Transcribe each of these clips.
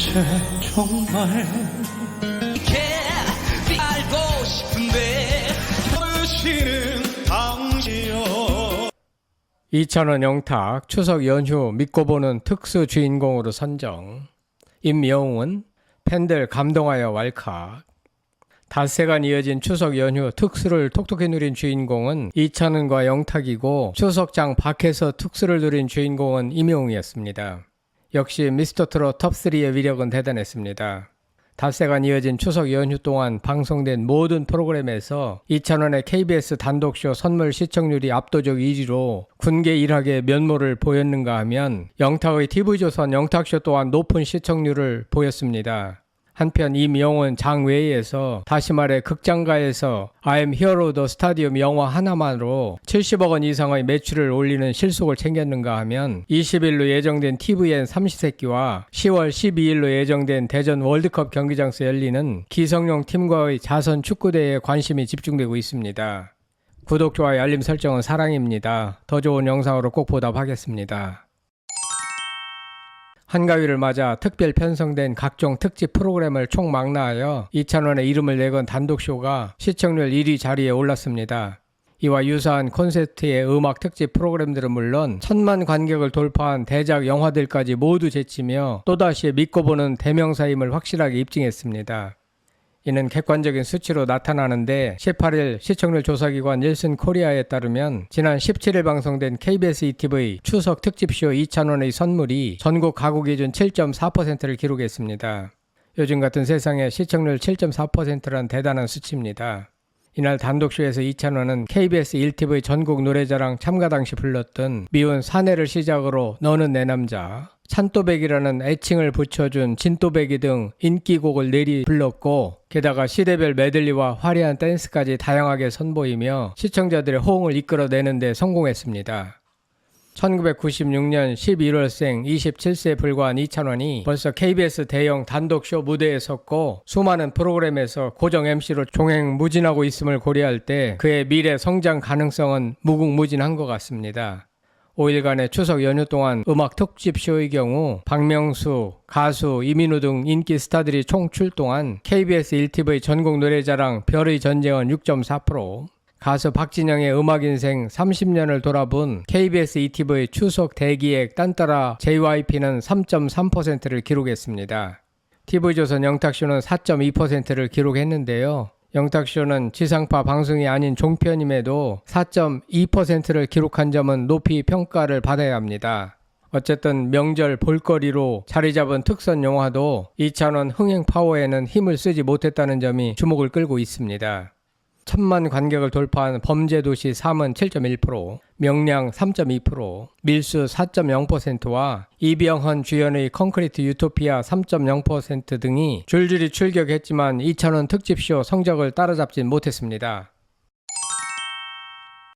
도대체 정말 이렇게 알고 싶은데 모르시는 당시요. 2000원 영탁 추석 연휴 믿고 보는 특수 주인공으로 선정. 임영웅은 팬들 감동하여 왈칵. 닷새간 이어진 추석 연휴 특수를 톡톡히 누린 주인공은 이찬원과 영탁이고 추석장 밖에서 특수를 누린 주인공은 임영웅이었습니다. 역시 미스터 트롯 톱3의 위력은 대단했습니다. 닷새간 이어진 추석 연휴 동안 방송된 모든 프로그램에서 이찬원의 KBS 단독쇼 선물 시청률이 압도적 1위로 군계 일학의 면모를 보였는가 하면 영탁의 TV조선 영탁쇼 또한 높은 시청률을 보였습니다. 한편 임영웅은 장외에서 다시 말해 극장가에서 I'm Hero the Stadium 영화 하나만으로 70억 원 이상의 매출을 올리는 실속을 챙겼는가 하면 20일로 예정된 TVN 삼시세끼와 10월 12일로 예정된 대전 월드컵 경기장에서 열리는 기성용 팀과의 자선 축구대회에 관심이 집중되고 있습니다. 구독, 좋아요, 알림 설정은 사랑입니다. 더 좋은 영상으로 꼭 보답하겠습니다. 한가위를 맞아 특별 편성된 각종 특집 프로그램을 총망라하여 이찬원의 이름을 내건 단독쇼가 시청률 1위 자리에 올랐습니다. 이와 유사한 콘셉트의 음악 특집 프로그램들은 물론 천만 관객을 돌파한 대작 영화들까지 모두 제치며 또다시 믿고 보는 대명사임을 확실하게 입증했습니다. 이는 객관적인 수치로 나타나는데 18일 시청률 조사기관 닐슨 코리아에 따르면 지난 17일 방송된 KBS ETV 추석 특집쇼 2,000원의 선물이 전국 가구 기준 7.4%를 기록했습니다. 요즘 같은 세상에 시청률 7.4%란 대단한 수치입니다. 이날 단독쇼에서 이찬원은 KBS 1TV 전국 노래자랑 참가 당시 불렀던 미운 사내를 시작으로 너는 내 남자, 찬또배기라는 애칭을 붙여준 진또배기 등 인기곡을 내리 불렀고 게다가 시대별 메들리와 화려한 댄스까지 다양하게 선보이며 시청자들의 호응을 이끌어내는 데 성공했습니다. 1996년 11월생 27세에 불과한 이찬원이 벌써 KBS 대형 단독쇼 무대에 섰고 수많은 프로그램에서 고정 MC로 종횡무진하고 있음을 고려할 때 그의 미래 성장 가능성은 무궁무진한 것 같습니다. 5일간의 추석 연휴 동안 음악 특집 쇼의 경우 박명수, 가수, 이민우 등 인기 스타들이 총 출동한 KBS 1TV 전국 노래자랑 별의 전쟁은 6.4%, 가수 박진영의 음악 인생 30년을 돌아본 KBS ETV 추석 대기획 딴따라 JYP는 3.3%를 기록했습니다. TV조선 영탁쇼는 4.2%를 기록했는데요. 영탁쇼는 지상파 방송이 아닌 종편임에도 4.2%를 기록한 점은 높이 평가를 받아야 합니다. 어쨌든 명절 볼거리로 자리 잡은 특선 영화도 이찬원 흥행 파워에는 힘을 쓰지 못했다는 점이 주목을 끌고 있습니다. 천만 관객을 돌파한 범죄도시 3은 7.1%, 명량 3.2%, 밀수 4.0%와 이병헌 주연의 콘크리트 유토피아 3.0% 등이 줄줄이 출격했지만 이찬원 특집쇼 성적을 따라잡진 못했습니다.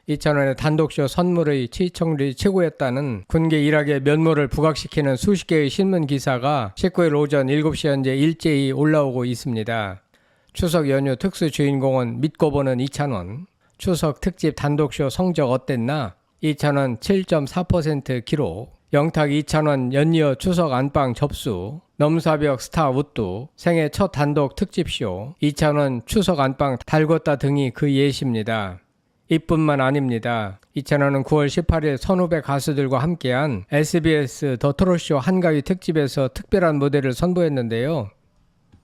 이찬원의 단독쇼 선물의 시청률이 최고였다는 군계 일학의 면모를 부각시키는 수십 개의 신문 기사가 19일 오전 7시 현재 일제히 올라오고 있습니다. 추석 연휴 특수 주인공은 믿고 보는 이찬원. 추석 특집 단독쇼 성적 어땠나? 이찬원 7.4% 기록. 영탁 이찬원 연이어 추석 안방 접수. 넘사벽 스타 우뚜. 생애 첫 단독 특집쇼. 이찬원 추석 안방 달궜다 등이 그 예시입니다. 이뿐만 아닙니다. 이찬원은 9월 18일 선후배 가수들과 함께한 SBS 더 트롯쇼 한가위 특집에서 특별한 무대를 선보였는데요.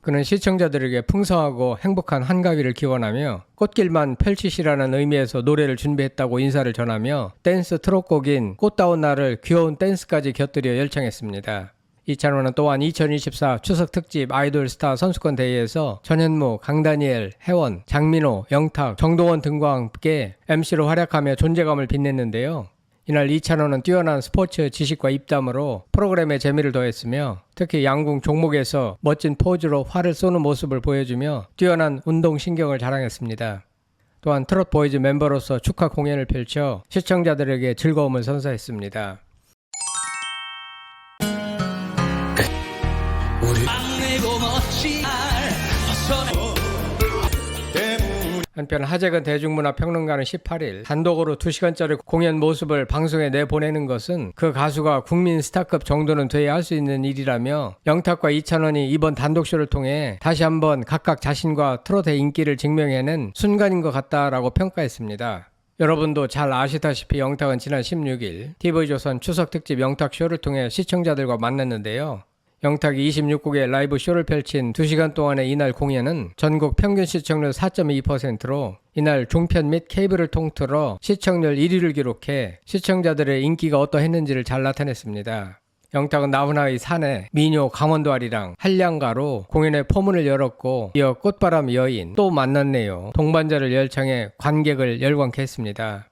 그는 시청자들에게 풍성하고 행복한 한가위를 기원하며 꽃길만 펼치시라는 의미에서 노래를 준비했다고 인사를 전하며 댄스 트롯곡인 꽃다운 날을 귀여운 댄스까지 곁들여 열창했습니다. 이찬원은 또한 2024 추석 특집 아이돌 스타 선수권 대회에서 전현무, 강다니엘, 혜원, 장민호, 영탁, 정동원 등과 함께 MC로 활약하며 존재감을 빛냈는데요. 이날 이찬원은 뛰어난 스포츠 지식과 입담으로 프로그램에 재미를 더했으며 특히 양궁 종목에서 멋진 포즈로 활을 쏘는 모습을 보여주며 뛰어난 운동 신경을 자랑했습니다. 또한 트롯 보이즈 멤버로서 축하 공연을 펼쳐 시청자들에게 즐거움을 선사했습니다. 우리 한편 하재근 대중문화 평론가는 18일 단독으로 2시간짜리 공연 모습을 방송에 내보내는 것은 그 가수가 국민 스타급 정도는 돼야 할 수 있는 일이라며 영탁과 이찬원이 이번 단독쇼를 통해 다시 한번 각각 자신과 트로트의 인기를 증명해낸 순간인 것 같다라고 평가했습니다. 여러분도 잘 아시다시피 영탁은 지난 16일 TV조선 추석특집 영탁쇼를 통해 시청자들과 만났는데요. 영탁이 26곡의 라이브 쇼를 펼친 2시간 동안의 이날 공연은 전국 평균 시청률 4.2%로 이날 종편 및 케이블을 통틀어 시청률 1위를 기록해 시청자들의 인기가 어떠했는지를 잘 나타냈습니다. 영탁은 나훈아의 사내, 미녀 강원도아리랑 한량가로 공연의 포문을 열었고 이어 꽃바람 여인, 또 만났네요. 동반자를 열창해 관객을 열광케 했습니다.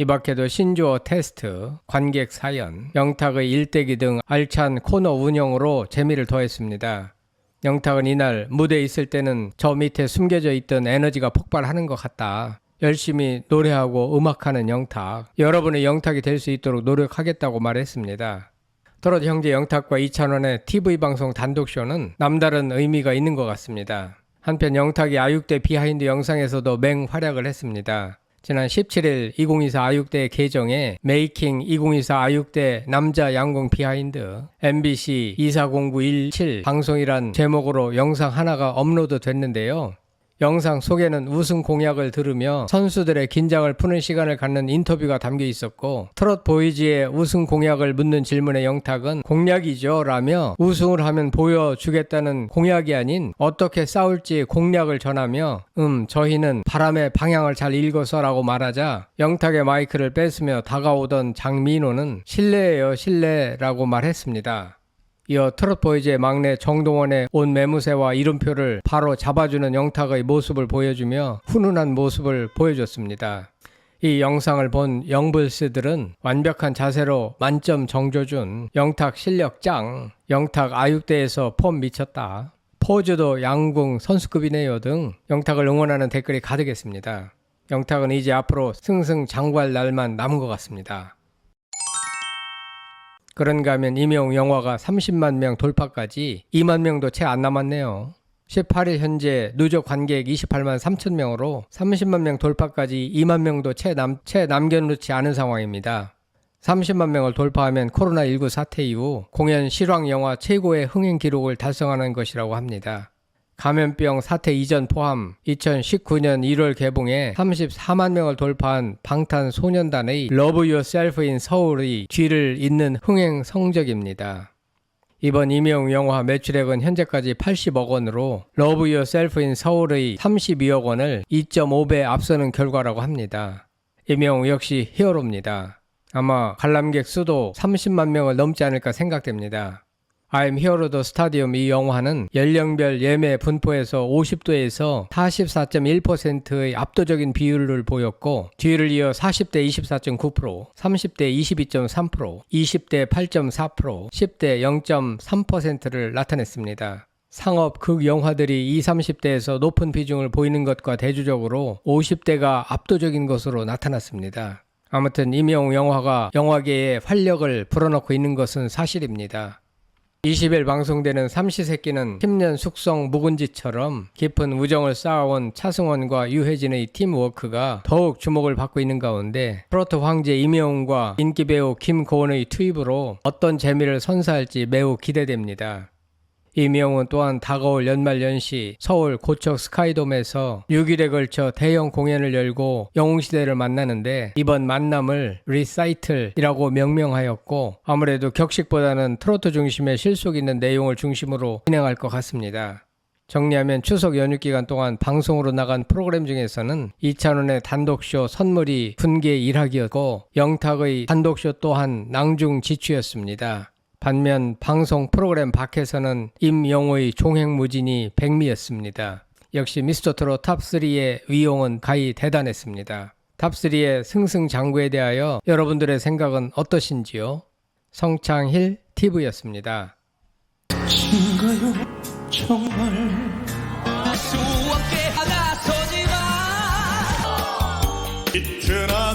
이 밖에도 신조어 테스트, 관객 사연, 영탁의 일대기 등 알찬 코너 운영으로 재미를 더했습니다. 영탁은 이날 무대에 있을 때는 저 밑에 숨겨져 있던 에너지가 폭발하는 것 같다. 열심히 노래하고 음악하는 영탁, 여러분의 영탁이 될 수 있도록 노력하겠다고 말했습니다. 트롯 형제 영탁과 이찬원의 TV 방송 단독쇼는 남다른 의미가 있는 것 같습니다. 한편 영탁이 아육대 비하인드 영상에서도 맹활약을 했습니다. 지난 17일 2024 아육대 개정에 메이킹 2024 아육대 남자 양궁 비하인드 MBC 240917 방송이란 제목으로 영상 하나가 업로드 됐는데요. 영상 속에는 우승 공약을 들으며 선수들의 긴장을 푸는 시간을 갖는 인터뷰가 담겨 있었고 트롯 보이즈의 우승 공약을 묻는 질문에 영탁은 공약이죠 라며 우승을 하면 보여주겠다는 공약이 아닌 어떻게 싸울지 공략을 전하며 음 저희는 바람의 방향을 잘 읽어서 라고 말하자 영탁의 마이크를 뺐으며 다가오던 장민호는 실례예요 실례라고 말했습니다. 이어 트롯보이즈의 막내 정동원의 옷 매무새와 이름표를 바로 잡아주는 영탁의 모습을 보여주며 훈훈한 모습을 보여줬습니다. 이 영상을 본 영불스들은 완벽한 자세로 만점 정조준 영탁 실력 짱 영탁 아육대에서 폼 미쳤다 포즈도 양궁 선수급이네요 등 영탁을 응원하는 댓글이 가득했습니다. 영탁은 이제 앞으로 승승장구할 날만 남은 것 같습니다. 그런가 하면 이명 영화가 30만 명 돌파까지 2만 명도 채 안 남았네요. 18일 현재 누적 관객 28만 3천 명으로 30만 명 돌파까지 2만 명도 채, 남, 채 남겨놓지 않은 상황입니다. 30만 명을 돌파하면 코로나19 사태 이후 공연 실황 영화 최고의 흥행 기록을 달성하는 것이라고 합니다. 감염병 사태 이전 포함 2019년 1월 개봉해 34만 명을 돌파한 방탄소년단의 Yourself in 서울의 뒤를 잇는 흥행 성적입니다. 이번 이명 영화 매출액은 현재까지 80억 원으로 Yourself in 서울의 32억 원을 2.5배 앞서는 결과라고 합니다. 이명 역시 히어로입니다. 아마 관람객 수도 30만 명을 넘지 않을까 생각됩니다. I'm Hero the Stadium 이 영화는 연령별 예매 분포에서 50도에서 44.1%의 압도적인 비율을 보였고 뒤를 이어 40대 24.9%, 30대 22.3%, 20대 8.4%, 10대 0.3%를 나타냈습니다. 상업 극 영화들이 20, 30대에서 높은 비중을 보이는 것과 대조적으로 50대가 압도적인 것으로 나타났습니다. 아무튼 이명 영화가 영화계에 활력을 불어넣고 있는 것은 사실입니다. 20일 방송되는 삼시세끼는 10년 숙성 묵은지처럼 깊은 우정을 쌓아온 차승원과 유해진의 팀워크가 더욱 주목을 받고 있는 가운데 트로트 황제 이명웅과 인기 배우 김고은의 투입으로 어떤 재미를 선사할지 매우 기대됩니다. 이명훈 또한 다가올 연말 연시 서울 고척 스카이돔에서 6일에 걸쳐 대형 공연을 열고 영웅시대를 만나는데 이번 만남을 리사이틀이라고 명명하였고 아무래도 격식보다는 트로트 중심의 실속 있는 내용을 중심으로 진행할 것 같습니다. 정리하면 추석 연휴 기간 동안 방송으로 나간 프로그램 중에서는 이찬원의 단독쇼 선물이 분계 일학이었고 영탁의 단독쇼 또한 낭중 지추였습니다. 반면 방송 프로그램 밖에서는 임영호의 종횡무진이 백미였습니다. 역시 미스터 트롯 탑3의 위용은 가히 대단했습니다. 탑3의 승승장구에 대하여 여러분들의 생각은 어떠신지요? 성창힐 TV였습니다. 친가요 정말 수 없게 하나 서지 마 이틀 안개